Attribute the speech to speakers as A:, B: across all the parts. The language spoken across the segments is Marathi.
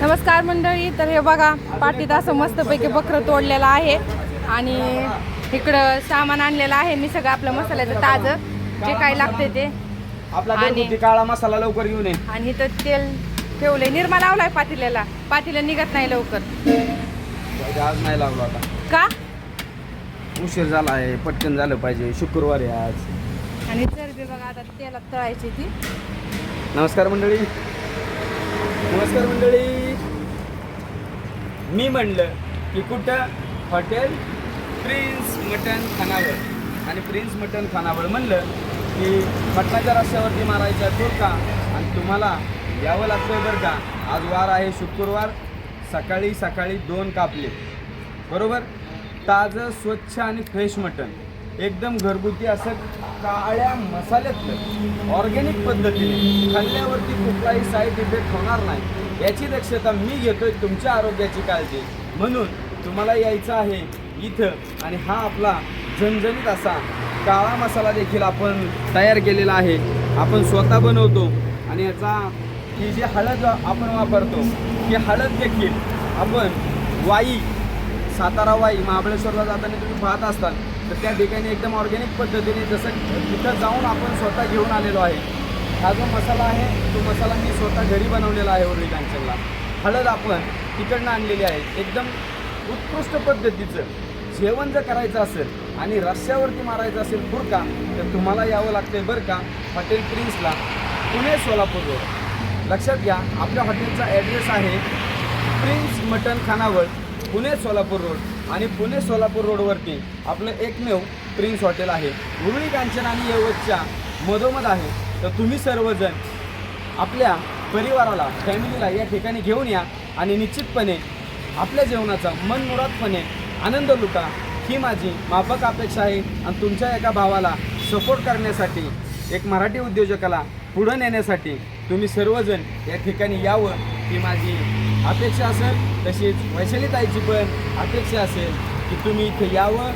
A: नमस्कार मंडळी तर हे बघा पाठीत असं मस्तपैकी बकरं तोडलेलं आहे. आणि इकडं सामान आणलेलं आहे. मी सगळं आपलं मसाल्याचं ताजं जे काय लागते ते.
B: आपला
A: आणि-
B: घरगुती काळा मसाला लवकर घेऊन ये.
A: आणि इथं तेल ठेवलंय. निरमा लावलाय पातेल्याला पातेलं निघत नाही लवकर.
B: आज नाही लागलो आता.
A: का?
B: उशीर झाला आहे. पटकन झालं पाहिजे. शुक्रवार आहे आज.
A: आणि चरबी बघा आता तेलात तळायची ती.
B: नमस्कार मंडळी. नमस्कार मंडळी. मी म्हणलं की कुठं? हॉटेल प्रिन्स मटन खानावळ. आणि प्रिन्स मटन खानावळ म्हणलं की मटणाच्या रस्त्यावरती मारायचा तो का? आणि तुम्हाला यावं लागतं बरं का? आज वार आहे शुक्रवार. सकाळी सकाळी दोन कापले. बरोबर? ताजं स्वच्छ आणि फ्रेश मटण एकदम घरगुती असं काळ्या मसाल्यातलं ऑर्गॅनिक पद्धतीने खाल्ल्यावरती कुठलाही साईड इफेक्ट होणार नाही. याची दक्षता मी घेतोय तुमच्या आरोग्याची काळजी. म्हणून तुम्हाला यायचं आहे इथं आणि हा आपला झणझणीत असा काळा मसाला देखील आपण तयार केलेला आहे. आपण स्वतः बनवतो आणि याचा ही जी हळद आपण वापरतो ही हळद देखील आपण वाई सातारा वाई महाबळेश्वरला जाताना तुम्ही पाहत असतात तर त्या ठिकाणी एकदम ऑर्गॅनिक पद्धतीने जसं तिथं जाऊन आपण स्वतः घेऊन आलेलो आहे. हा जो मसाला आहे तो मसाला मी स्वतः घरी बनवलेला आहे उर्ली कांचनला हळद आपण तिकडनं आणलेली आहे. एकदम उत्कृष्ट पद्धतीचं जेवण जर करायचं असेल आणि रस्त्यावरती मारायचं असेल बुरका तर तुम्हाला यावं लागते बरं का हॉटेल प्रिन्सला पुणे सोलापूर रोड लक्षात घ्या आपल्या हॉटेलचा ॲड्रेस आहे प्रिन्स मटन खानावळ पुणे सोलापूर रोड आणि पुणे सोलापूर रोडवरती आपलं एकमेव प्रिन्स हॉटेल आहे. उरुळी कांचन आणि येवतच्या मधोमध आहे. तर तुम्ही सर्वजण आपल्या परिवाराला फॅमिलीला या ठिकाणी घेऊन या आणि निश्चितपणे आपल्या जेवणाचा मनमुरादपणे आनंद लुटा. ही माझी माफक अपेक्षा आहे आणि तुमच्या एका भावाला सपोर्ट करण्यासाठी एक मराठी उद्योजकाला पुढं नेण्यासाठी तुम्ही सर्वजण या ठिकाणी यावं ही माझी अपेक्षा असेल तशीच वैशालीताईची पण अपेक्षा असेल की तुम्ही इथे यावं.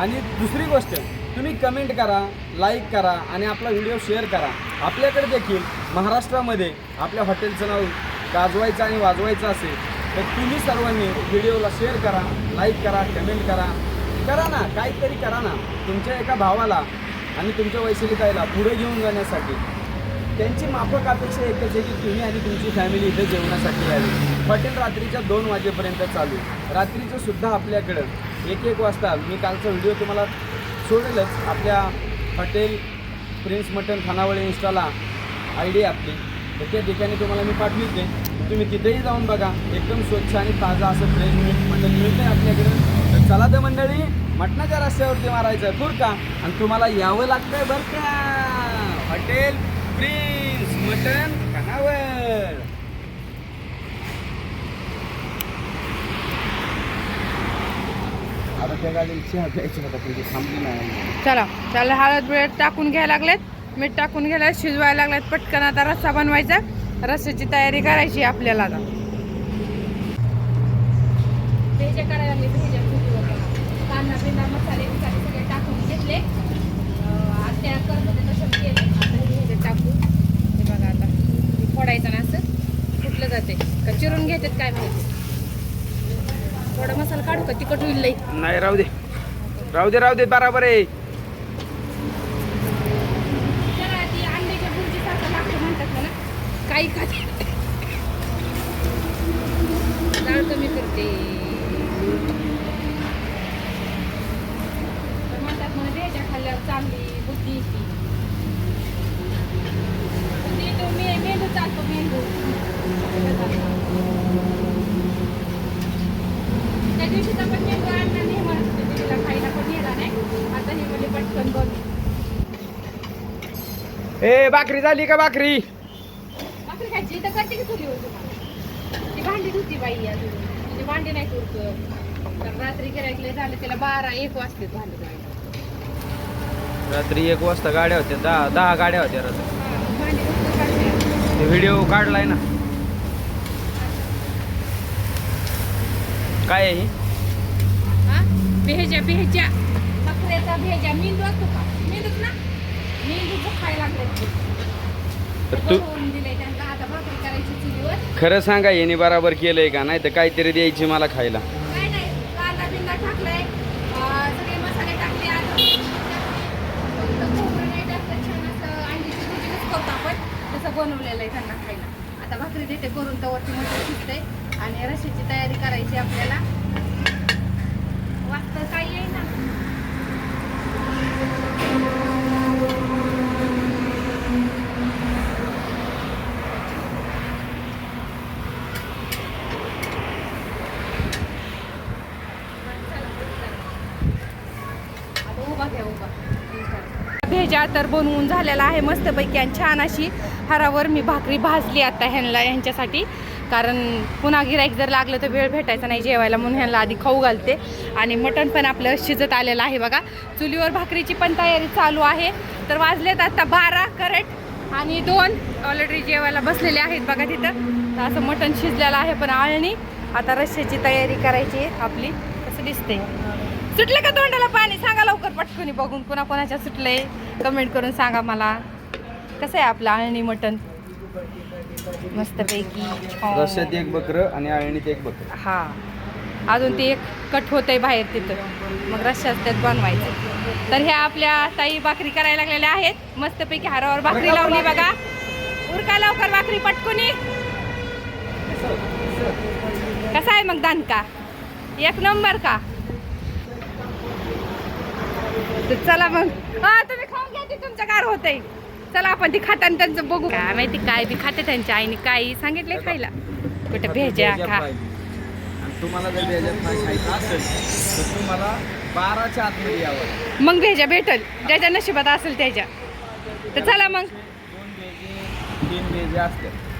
B: आणि दुसरी गोष्ट तुम्ही कमेंट करा लाईक करा आणि आपला व्हिडिओ शेअर करा. आपल्याकडे देखील महाराष्ट्रामध्ये आपल्या हॉटेलचं नाव गाजवायचं आणि वाजवायचं असेल तर तुम्ही सर्वांनी व्हिडिओला शेअर करा लाईक करा कमेंट करा. करा ना काहीतरी करा ना. तुमच्या एका भावाला आणि तुमच्या वैशिलिकायला पुढे घेऊन जाण्यासाठी त्यांची माफक अपेक्षा एकच आहे की तुम्ही आणि तुमची फॅमिली इथे जेवणासाठी यावी. हॉटेल रात्रीच्या दोन वाजेपर्यंत चालू. रात्रीचं सुद्धा आपल्याकडं. एक एक वाजता. मी कालचा व्हिडिओ तुम्हाला सोडेलच. आपल्या हॉटेल प्रिन्स मटन खानावळे इंस्टाला आय डी आपली. तर त्या ठिकाणी तुम्हाला मी पाठविते. तुम्ही तिथेही जाऊन बघा. एकदम स्वच्छ आणि ताजा असं फ्रेश मटन मिळतंय आपल्याकडं. तर चला तर मंडळी मटणाच्या रस्त्यावरती मारायचं. आहे बरं का आणि तुम्हाला यावं लागतंय बरं का. हॉटेल प्रिन्स मटन खानावर आता त्या गाडीला चहा प्यायचा होता पण ती थांबली नाही.
A: चला त्याला हळद बिळद टाकून घ्यायला लागलेत. मीठ टाकून घ्यायला शिजवायला लागलेत. पटकन आता रस्सा बनवायचा. रस्स्याची तयारी करायची आपल्याला आता. करायला लागले भेजा कांदा बिंदा मसाले बिसाले सगळे टाकून घेतले. अं, आत्या करत होते तसं केले आता हे भेजे टाकू हे बघा आता हे फोडायचं ना असं? कुठलं जाते. का चिरून घेतात काय माहिती? थोडा मसाला काढू का? तिखट होईल लई.
B: नाही राहू दे. राहू दे राहू दे बराबर आहे
A: काही खाते डाळ कमी करते तर म्हणतात मला भेजा खाल्ल्यावर चांगली बुद्धी येते बुद्धी येतो मे मेंदू चालतो मेंदू त्या दिवशीचा पण मेंदू आणला नाही म्हणत होते तिला खायला पण नेला नाही आता हे म्हणजे पटकन बघ
B: ए भाकरी झाली का भाकरी?
A: भाकरी खायची. तर करते की चुलीवर तुम्हाला ती भांडी धुती बाई अजून. भांडी नाही करत तर रात्री गिरायकले झाले. त्याला बारा एक वाजते भांडी धुवायला.
B: रात्री एक वाजता गाड्या होत्या. दहा दहा गाड्या होत्या रात्री.
A: हा,
B: व्हिडिओ काढलाय ना. काय आहे ही?
A: हा? भेजा भेजा बकऱ्याचा भेजा. मेंदू असतो का? मेंदूच ना? मेंदूच खायला लागले
B: तर तू
A: दिले त्यांना. आता भाकरी करायची चुलीवर.
B: खरं सांगा येणे बराबर केलंय का? नाही तर काहीतरी द्यायची मला खायला.
A: काय नाही. कांदा बिंदा टाकलाय. अं, सगळे मसाले टाकले. आता फक्त खोबरं नाही टाकलं छान असं अंडीची भुर्जी कसं करतो आपण. तसं बनवलेलं आहे त्यांना खायला. आता भाकरी देते करून. तवरती मटण शिजते आणि रशीची तयारी करायची आपल्याला. वाजता काही आहे ना? भेजा तर बनवून झालेला आहे मस्तपैकी आणि छान अशी हरावर मी भाकरी भाजली आता ह्यांना ह्यांच्यासाठी. कारण पुन्हा गिराईक जर लागलं तर वेळ भेटायचा नाही जेवायला म्हणून ह्यांना आधी खाऊ घालते. आणि मटण पण आपलं शिजत आलेलं आहे बघा. चुलीवर भाकरीची पण तयारी चालू आहे. तर वाजलेत आता बारा करेक्ट आणि दोन. ऑलरेडी जेवायला बसलेले आहेत बघा तिथं. तर असं मटण शिजलेलं आहे पण आळणी. आता रश्श्याची तयारी करायची आहे आपली. कसं दिसते सुटलं का तोंडाला पाणी? सांगा लवकर पटकनी बघून. कोणा कोणाच्या सुटलंय? कमेंट करून सांगा मला. कसं आहे आपलं आळणी मटण? मस्तपैकी हो.
B: रश्यात एक बकरं आणि आळणीत एक बकरं.
A: हा. अजून ते एक कट होतंय बाहेर तिथं. मग रश्यात त्यात बनवायचं. तर ह्या आपल्या ताई भाकरी करायला लागलेल्या आहेत. मस्तपैकी हारावर भाकरी लावली बघा. उरका लवकर भाकरी पटकुनी. कसा आहे मग दानका? एक नंबर का? तर चला मग. हा तुम्ही खाऊन घ्या ते तुमचं कार होतंय. चला आपण ती खाताना त्यांचं बघू. काय माहिती काय बी खाते त्यांच्या आईने काही सांगितले खायला. कुठं भेज्या खा.
B: आणि तुम्हाला जर भेजात नाही खायचं असेल तर तुम्हाला बाराच्या आतमध्ये यावं.
A: मग भेजा भेटल. ज्याच्या नशिबात असेल त्याच्या. तर चला मग.
B: दोन भेजे तीन भेजे असतात